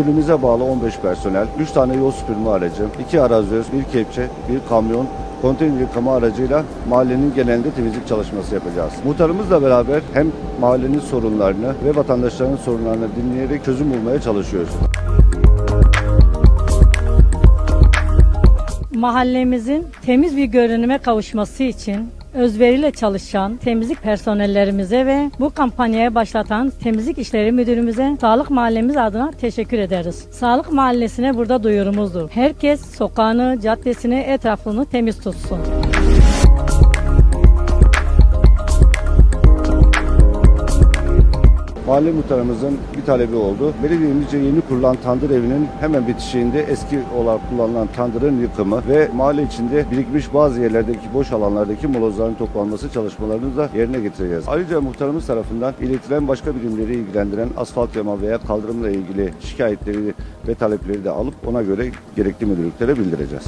müdürlüğümüze bağlı 15 personel, 3 tane yol süpürme aracı, 2 arazöz, 1 kepçe, 1 kamyon, konteyner yıkama aracıyla mahallenin genelinde temizlik çalışması yapacağız. Muhtarımızla beraber hem mahallenin sorunlarını ve vatandaşların sorunlarını dinleyerek çözüm bulmaya çalışıyoruz. Mahallemizin temiz bir görünüme kavuşması için özveriyle çalışan temizlik personellerimize ve bu kampanyaya başlatan temizlik işleri müdürümüze Sağlık Mahallemiz adına teşekkür ederiz. Sağlık Mahallesi'ne burada duyurumuzdur. Herkes sokağını, caddesini, etrafını temiz tutsun. Mahalle muhtarımızın bir talebi oldu. Belediyemizce yeni kurulan tandır evinin hemen bitişiğinde eski olarak kullanılan tandırın yıkımı ve mahalle içinde birikmiş bazı yerlerdeki boş alanlardaki molozların toplanması çalışmalarını da yerine getireceğiz. Ayrıca muhtarımız tarafından iletilen başka birimleri ilgilendiren asfalt yama veya kaldırımla ilgili şikayetleri ve talepleri de alıp ona göre gerekli müdürlüklere bildireceğiz.